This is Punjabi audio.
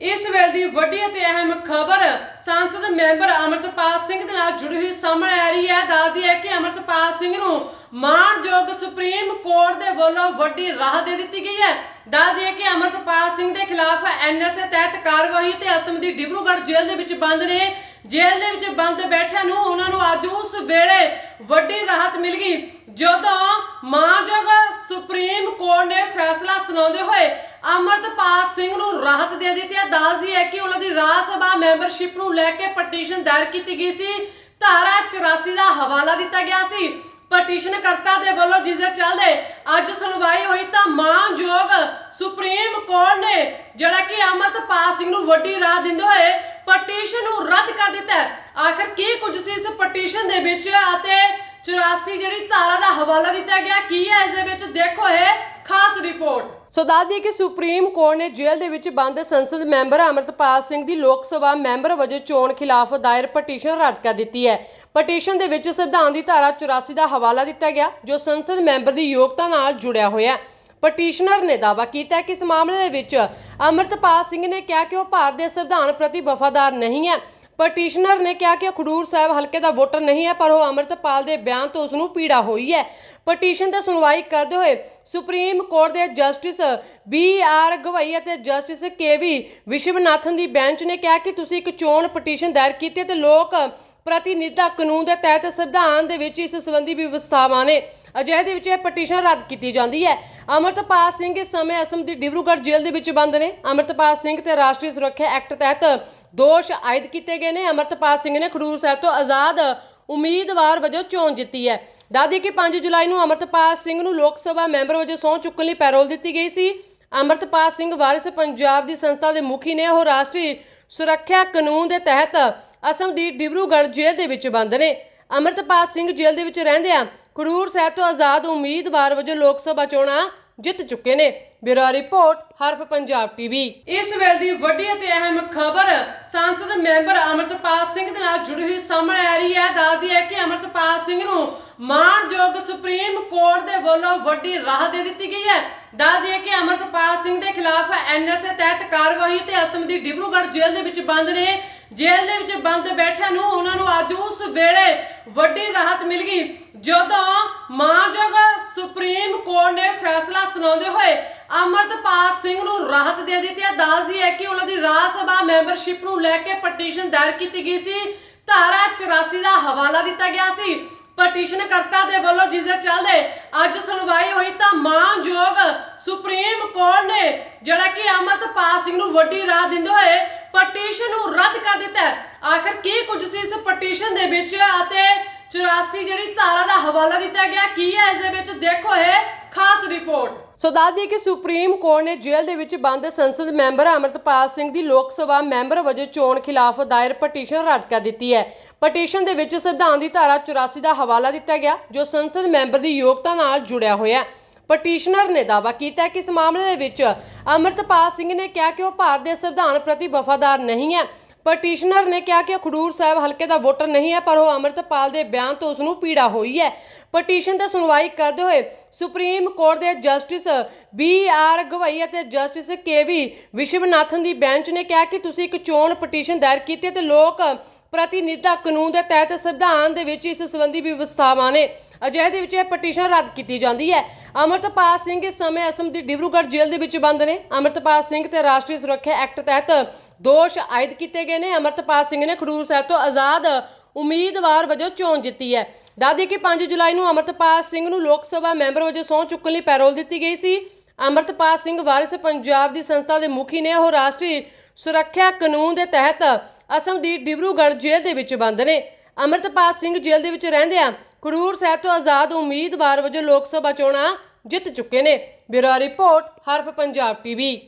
ਇਸ ਵੇਲੇ ਦੀ ਵੱਡੀ ਅਤੇ ਅਹਿਮ ਖਬਰ, ਸੰਸਦ ਮੈਂਬਰ ਅਮਰਤਪਾਲ ਸਿੰਘ ਦੇ ਨਾਲ ਜੁੜੀ ਹੋਈ ਸਾਹਮਣੇ ਆ ਰਹੀ ਹੈ। ਦੱਸਦੀ ਹੈ ਕਿ ਅਮਰਤਪਾਲ ਸਿੰਘ ਨੂੰ ਮਾਣਯੋਗ ਸੁਪਰੀਮ ਕੋਰਟ ਦੇ ਵੱਲੋਂ ਵੱਡੀ ਰਾਹਤ ਦੇ ਦਿੱਤੀ ਗਈ ਹੈ। ਦੱਸਦੀ ਹੈ ਕਿ ਅਮਰਤਪਾਲ ਸਿੰਘ ਦੇ ਖਿਲਾਫ ਐਨਐਸਏ ਤਹਿਤ ਕਾਰਵਾਈ ਤੇ ਅਸਮ ਦੀ ਡਿਬਰੂਗੜ੍ਹ ਜੇਲ੍ਹ ਦੇ ਵਿੱਚ ਬੰਦ ਨੇ। ਜੇਲ੍ਹ ਦੇ ਵਿੱਚ ਬੰਦ ਬੈਠਿਆਂ ਨੂੰ ਉਹਨਾਂ ਨੂੰ ਅੱਜ ਉਸ ਵੇਲੇ ਵੱਡੀ ਰਾਹਤ ਮਿਲ ਗਈ। ਜਦੋਂ ਮਾਣਯੋਗ ਸੁਪਰੀਮ ਕੋਰਟ ਨੇ ਫੈਸਲਾ ਸੁਣਾਉਂਦੇ ਹੋਏ ਅਮਰਤਪਾਲ ਸਿੰਘ ਨੂੰ ਰਾਹਤ ਦੇ ਦਿੱਤੀ ਹੈ। ਦੱਸਦੀ ਹੈ ਕਿ ਉਹਨਾਂ ਦੀ ਰਾਜ ਸਭਾ ਮੈਂਬਰਸ਼ਿਪ ਨੂੰ ਲੈ ਕੇ ਪਟੀਸ਼ਨ ਦਾਇਰ ਕੀਤੀ ਗਈ ਸੀ। ਧਾਰਾ 84 ਦਾ ਹਵਾਲਾ ਦਿੱਤਾ ਗਿਆ ਸੀ। ਪਟੀਸ਼ਨ ਕਰਤਾ ਦੇ ਵੱਲੋਂ ਜਿਸ ਦੇ ਚੱਲਦੇ ਅੱਜ ਸੁਣਵਾਈ ਹੋਈ ਤਾਂ ਮਾਨਯੋਗ ਸੁਪਰੀਮ ਕੋਰਟ ਨੇ ਜਿਹੜਾ ਕਿ ਅਮਰਤਪਾਲ ਸਿੰਘ ਨੂੰ ਵੱਡੀ ਰਾਹ ਦਿੰਦੇ ਹੋਏ ਪਟੀਸ਼ਨ ਨੂੰ ਰੱਦ ਕਰ ਦਿੱਤਾ ਹੈ। ਆਖਰ ਕੀ ਕੁਝ ਸੀ ਇਸ ਪਟੀਸ਼ਨ ਦੇ ਵਿੱਚ ਅਤੇ 84 ਜਿਹੜੀ ਧਾਰਾ ਦਾ ਹਵਾਲਾ ਦਿੱਤਾ ਗਿਆ, ਕੀ ਹੈ? ਇਸ ਦੇ ਵਿੱਚ ਦੇਖੋ ਇਹ ਖਾਸ ਰਿਪੋਰਟ। ਸੋ ਦੱਸਦੀ ਕਿ ਸੁਪਰੀਮ ਕੋਰਟ ਨੇ ਜੇਲ੍ਹ ਦੇ ਵਿੱਚ ਬੰਦ ਸੰਸਦ ਮੈਂਬਰ ਅਮਰਤਪਾਲ ਸਿੰਘ ਦੀ ਲੋਕ ਸਭਾ ਮੈਂਬਰ ਵਜੋਂ ਚੋਣ ਖਿਲਾਫ ਦਾਇਰ ਪਟੀਸ਼ਨ ਰੱਦ ਕਰ ਦਿੱਤੀ ਹੈ। ਪਟੀਸ਼ਨ ਦੇ ਵਿੱਚ ਸੰਵਿਧਾਨ ਦੀ ਧਾਰਾ 84 ਦਾ ਹਵਾਲਾ ਦਿੱਤਾ ਗਿਆ, ਜੋ ਸੰਸਦ ਮੈਂਬਰ ਦੀ ਯੋਗਤਾ ਨਾਲ ਜੁੜਿਆ ਹੋਇਆ ਹੈ। ਪਟੀਸ਼ਨਰ ਨੇ ਦਾਅਵਾ ਕੀਤਾ ਕਿ ਇਸ ਮਾਮਲੇ ਦੇ ਵਿੱਚ ਅਮਰਤਪਾਲ ਸਿੰਘ ਨੇ ਕਿਹਾ ਕਿ ਉਹ ਭਾਰਤ ਦੇ ਸੰਵਿਧਾਨ ਪ੍ਰਤੀ ਵਫਾਦਾਰ ਨਹੀਂ ਹੈ। ਪਟੀਸ਼ਨਰ ਨੇ ਕਿਹਾ ਕਿ ਖਡੂਰ ਸਾਹਿਬ ਹਲਕੇ ਦਾ ਵੋਟਰ ਨਹੀਂ ਹੈ, ਪਰ ਉਹ ਅਮਰਤਪਾਲ ਦੇ ਬਿਆਨ ਤੋਂ ਉਸ ਨੂੰ ਪੀੜਾ ਹੋਈ ਹੈ। ਪਟੀਸ਼ਨ ਤੇ ਸੁਣਵਾਈ ਕਰਦੇ ਹੋਏ ਸੁਪਰੀਮ ਕੋਰਟ ਦੇ ਜਸਟਿਸ ਬੀ ਆਰ ਗਵਈ ਅਤੇ ਜਸਟਿਸ ਕੇ ਵੀ ਵਿਸ਼ਵਨਾਥਨ ਦੀ ਬੈਂਚ ਨੇ ਕਿਹਾ ਕਿ ਤੁਸੀਂ ਇੱਕ ਚੋਣ ਪਟੀਸ਼ਨ ਦਾਇਰ ਕੀਤੀ ਹੈ ਤੇ ਲੋਕ ਪ੍ਰਤੀਨਿਧਤਾ ਕਾਨੂੰਨ ਦੇ ਤਹਿਤ ਸੰਵਿਧਾਨ ਦੇ ਵਿੱਚ ਇਸ ਸੰਬੰਧੀ ਵਿਵਸਥਾਵਾਂ ਨੇ। ਅਜਿਹੇ ਦੇ ਵਿੱਚ ਇਹ ਪਟੀਸ਼ਨ ਰੱਦ ਕੀਤੀ ਜਾਂਦੀ ਹੈ। ਅਮਰਤਪਾਲ ਸਿੰਘ ਇਸ ਸਮੇਂ ਅਸਮ ਦੀ ਡਿਬਰੂਗੜ੍ਹ ਜੇਲ੍ਹ ਦੇ ਵਿੱਚ ਬੰਦ ਨੇ। ਅਮਰਤਪਾਲ ਸਿੰਘ ਤੇ ਰਾਸ਼ਟਰੀ ਸੁਰੱਖਿਆ ਐਕਟ ਤਹਿਤ ਦੋਸ਼ ਆਇਦ ਕੀਤੇ ਗਏ ਨੇ। ਅਮਰਤਪਾਲ ਸਿੰਘ ਨੇ ਖਡੂਰ ਸਾਹਿਬ ਤੋਂ ਆਜ਼ਾਦ ਉਮੀਦਵਾਰ ਵਜੋਂ ਚੋਣ ਜਿੱਤੀ ਹੈ। ਦਾਦੀ ਕਿ 5 ਜੁਲਾਈ ਨੂੰ ਅਮਰਤਪਾਲ ਸਿੰਘ ਨੂੰ ਲੋਕ ਸਭਾ ਮੈਂਬਰ ਵਜੋਂ ਸਹੁੰ ਚੁੱਕਣ ਲਈ ਪੈਰੋਲ ਦਿੱਤੀ ਗਈ ਸੀ। ਅਮਰਤਪਾਲ ਸਿੰਘ ਵਾਰਿਸ ਪੰਜਾਬ ਦੀ ਸੰਸਥਾ ਦੇ ਮੁਖੀ ਨੇ। ਉਹ ਰਾਸ਼ਟਰੀ ਸੁਰੱਖਿਆ ਕਾਨੂੰਨ ਦੇ ਤਹਿਤ ਅਸਮ ਦੀ ਡਿਬਰੂਗੜ੍ਹ ਜੇਲ੍ਹ ਦੇ ਵਿੱਚ ਬੰਦ ਨੇ। ਅਮਰਤਪਾਲ ਸਿੰਘ ਜੇਲ੍ਹ ਦੇ ਵਿੱਚ ਰਹਿੰਦਿਆਂ ਖਡੂਰ ਸਾਹਿਬ ਤੋਂ ਆਜ਼ਾਦ ਉਮੀਦਵਾਰ ਵਜੋਂ ਲੋਕ ਸਭਾ ਚੋਣਾਂ ਜਿੱਤ ਚੁੱਕੇ ਨੇ। Bureau report, Haraf Punjab TV. ਇਸ ਵੇਲੇ ਦੀ ਵੱਡੀ ਅਤੇ ਅਹਿਮ ਖਬਰ, ਸੰਸਦ ਮੈਂਬਰ ਅਮਰਤਪਾਲ ਸਿੰਘ ਦੇ ਨਾਲ ਜੁੜੀ ਹੋਈ ਸਾਹਮਣੇ ਆ ਰਹੀ ਹੈ। ਦੱਸਦੀ ਹੈ ਕਿ ਅਮਰਤਪਾਲ ਸਿੰਘ ਨੂੰ ਮਾਣਯੋਗ ਸੁਪਰੀਮ ਕੋਰਟ ਦੇ ਵੱਲੋਂ ਵੱਡੀ ਰਾਹਤ ਦੇ ਦਿੱਤੀ ਗਈ ਹੈ। ਦੱਸਦੀ ਹੈ ਕਿ ਅਮਰਤਪਾਲ ਸਿੰਘ ਦੇ ਖਿਲਾਫ ਐਨਐਸਏ ਤਹਿਤ ਕਾਰਵਾਈ ਤੇ ਅਸਮ ਦੀ ਡਿਬਰੂਗੜ੍ਹ ਜੇਲ੍ਹ ਦੇ ਵਿੱਚ ਬੰਦ ਨੇ। ਜੇਲ੍ਹ ਦੇ ਵਿੱਚ ਬੰਦ ਬੈਠਿਆਂ ਨੂੰ ਉਹਨਾਂ ਨੂੰ ਅੱਜ ਉਸ ਵੇਲੇ ਵੱਡੀ ਰਾਹਤ ਮਿਲ ਗਈ। ਜਦੋਂ ਮਾਨਯੋਗ ਸੁਪਰੀਮ ਕੋਰਟ ਨੇ ਫੈਸਲਾ ਸੁਣਾਉਂਦੇ ਹੋਏ ਅਮਰਤਪਾਲ ਸਿੰਘ ਨੂੰ ਰਾਹਤ ਦੇ ਦਿੱਤੀ ਹੈ। ਦੱਸਦੀ ਹੈ ਕਿ ਉਹਨਾਂ ਦੀ ਰਾਜ ਸਭਾ ਮੈਂਬਰਸ਼ਿਪ ਨੂੰ ਲੈ ਕੇ ਪਟੀਸ਼ਨ ਦਾਇਰ ਕੀਤੀ ਗਈ ਸੀ। ਧਾਰਾ 84 ਦਾ ਹਵਾਲਾ ਦਿੱਤਾ ਗਿਆ ਸੀ। ਪਟੀਸ਼ਨ ਕਰਤਾ ਦੇ ਵੱਲੋਂ ਜਿਸ ਦੇ ਚੱਲਦੇ ਅੱਜ ਸੁਣਵਾਈ ਹੋਈ ਤਾਂ ਮਾਨਯੋਗ ਸੁਪਰੀਮ ਕੋਰਟ ਨੇ ਜਿਹੜਾ ਕਿ ਅਮਰਤਪਾਲ ਸਿੰਘ ਨੂੰ ਵੱਡੀ ਰਾਹਤ ਦਿੰਦੇ ਹੋਏ ਪਟੀਸ਼ਨ ਨੂੰ ਰੱਦ ਕਰ ਦਿੱਤਾ ਆਖਰ ਕੀ ਕੁਝ ਸੀ ਇਸ ਪਟੀਸ਼ਨ ਦੇ ਵਿੱਚ? ਅਤੇ 84 ਜਿਹੜੀ ਧਾਰਾ ਦਾ ਹਵਾਲਾ ਦਿੱਤਾ ਗਿਆ, ਕੀ ਹੈ? ਇਸ ਦੇ ਵਿੱਚ ਦੇਖੋ ਇਹ ਖਾਸ ਰਿਪੋਰਟ। ਸੋ ਦੱਸਦੀ ਕਿ ਸੁਪਰੀਮ ਕੋਰਟ ਨੇ ਜੇਲ੍ਹ ਦੇ ਵਿੱਚ ਬੰਦ ਸੰਸਦ ਮੈਂਬਰ ਅਮਰਤਪਾਲ ਸਿੰਘ ਦੀ ਲੋਕ ਸਭਾ ਮੈਂਬਰ ਵਜੋਂ ਚੋਣ ਖਿਲਾਫ ਦਾਇਰ ਪਟੀਸ਼ਨ ਰੱਦ ਕਰ ਦਿੱਤੀ ਹੈ। ਪਟੀਸ਼ਨ ਦੇ ਵਿੱਚ ਸੰਵਿਧਾਨ ਦੀ ਧਾਰਾ 84 ਦਾ ਹਵਾਲਾ ਦਿੱਤਾ ਗਿਆ, ਜੋ ਸੰਸਦ ਮੈਂਬਰ ਦੀ ਯੋਗਤਾ ਨਾਲ ਜੁੜਿਆ ਹੋਇਆ ਹੈ। ਪਟੀਸ਼ਨਰ ਨੇ ਦਾਅਵਾ ਕੀਤਾ ਕਿ ਇਸ ਮਾਮਲੇ ਦੇ ਵਿੱਚ ਅਮਰਤਪਾਲ ਸਿੰਘ ਨੇ ਕਿਹਾ ਕਿ ਉਹ ਭਾਰਤ ਦੇ ਸੰਵਿਧਾਨ ਪ੍ਰਤੀ ਵਫਾਦਾਰ ਨਹੀਂ ਹੈ। ਪਟੀਸ਼ਨਰ ਨੇ ਕਿਹਾ ਕਿ ਖਡੂਰ ਸਾਹਿਬ ਹਲਕੇ ਦਾ ਵੋਟਰ ਨਹੀਂ ਹੈ, ਪਰ ਉਹ ਅਮਰਤਪਾਲ ਦੇ ਬਿਆਨ ਤੋਂ ਉਸ ਨੂੰ ਪੀੜਾ ਹੋਈ ਹੈ। ਪਟੀਸ਼ਨ ਤੇ ਸੁਣਵਾਈ ਕਰਦੇ ਹੋਏ ਸੁਪਰੀਮ ਕੋਰਟ ਦੇ ਜਸਟਿਸ ਬੀ ਆਰ ਗਵਈ ਅਤੇ ਜਸਟਿਸ ਕੇ ਵੀ ਵਿਸ਼ਵਨਾਥਨ ਦੀ ਬੈਂਚ ਨੇ ਕਿਹਾ ਕਿ ਤੁਸੀਂ ਇੱਕ ਚੋਣ ਪਟੀਸ਼ਨ ਦਾਇਰ ਕੀਤੀ ਹੈ ਤੇ ਲੋਕ ਪ੍ਰਤੀਨਿਧਤਾ ਕਾਨੂੰਨ ਦੇ ਤਹਿਤ ਸੰਵਿਧਾਨ ਦੇ ਵਿੱਚ ਇਸ ਸੰਬੰਧੀ ਵਿਵਸਥਾਵਾਂ ਨੇ ਅਜਿਹੇ ਦੇ ਵਿੱਚ ਇਹ ਪਟੀਸ਼ਨ ਰੱਦ ਕੀਤੀ ਜਾਂਦੀ ਹੈ। ਅਮਰਤਪਾਲ ਸਿੰਘ ਇਸ ਸਮੇਂ ਅਸਮ ਦੀ ਡਿਬਰੂਗੜ੍ਹ ਜੇਲ੍ਹ ਦੇ ਵਿੱਚ ਬੰਦ ਨੇ। ਅਮਰਤਪਾਲ ਸਿੰਘ ਤੇ ਰਾਸ਼ਟਰੀ ਸੁਰੱਖਿਆ ਐਕਟ ਤਹਿਤ ਦੋਸ਼ ਆਇਦ ਕੀਤੇ ਗਏ ਨੇ। ਅਮਰਤਪਾਲ ਸਿੰਘ ਨੇ ਖਡੂਰ ਸਾਹਿਬ ਤੋਂ ਆਜ਼ਾਦ ਉਮੀਦਵਾਰ ਵਜੋਂ ਚੋਣ ਜਿੱਤੀ ਹੈ। ਦਾਦੀ ਕਿ 5 ਜੁਲਾਈ ਨੂੰ ਅਮਰਤਪਾਲ ਸਿੰਘ ਨੂੰ ਲੋਕ ਸਭਾ ਮੈਂਬਰ ਵਜੋਂ ਸਹੁੰ ਚੁੱਕਣ ਲਈ ਪੈਰੋਲ ਦਿੱਤੀ ਗਈ ਸੀ। ਅਮਰਤਪਾਲ ਸਿੰਘ ਵਾਰਿਸ ਪੰਜਾਬ ਦੀ ਸੰਸਥਾ ਦੇ ਮੁਖੀ ਨੇ। ਉਹ ਰਾਸ਼ਟਰੀ ਸੁਰੱਖਿਆ ਕਾਨੂੰਨ ਦੇ ਤਹਿਤ ਅਸਮ ਦੀ ਡਿਬਰੂਗੜ੍ਹ ਜੇਲ੍ਹ ਦੇ ਵਿੱਚ ਬੰਦ ਨੇ। ਅਮਰਤਪਾਲ ਸਿੰਘ ਜੇਲ੍ਹ ਦੇ ਵਿੱਚ ਰਹਿੰਦਿਆਂ ਕਰੂਰ ਸਾਹਿਬ ਤੋਂ ਆਜ਼ਾਦ ਉਮੀਦਵਾਰ ਵਜੋਂ ਲੋਕ ਸਭਾ ਚੋਣਾਂ ਜਿੱਤ ਚੁੱਕੇ ਨੇ। Bureau report, Haraf Punjab TV.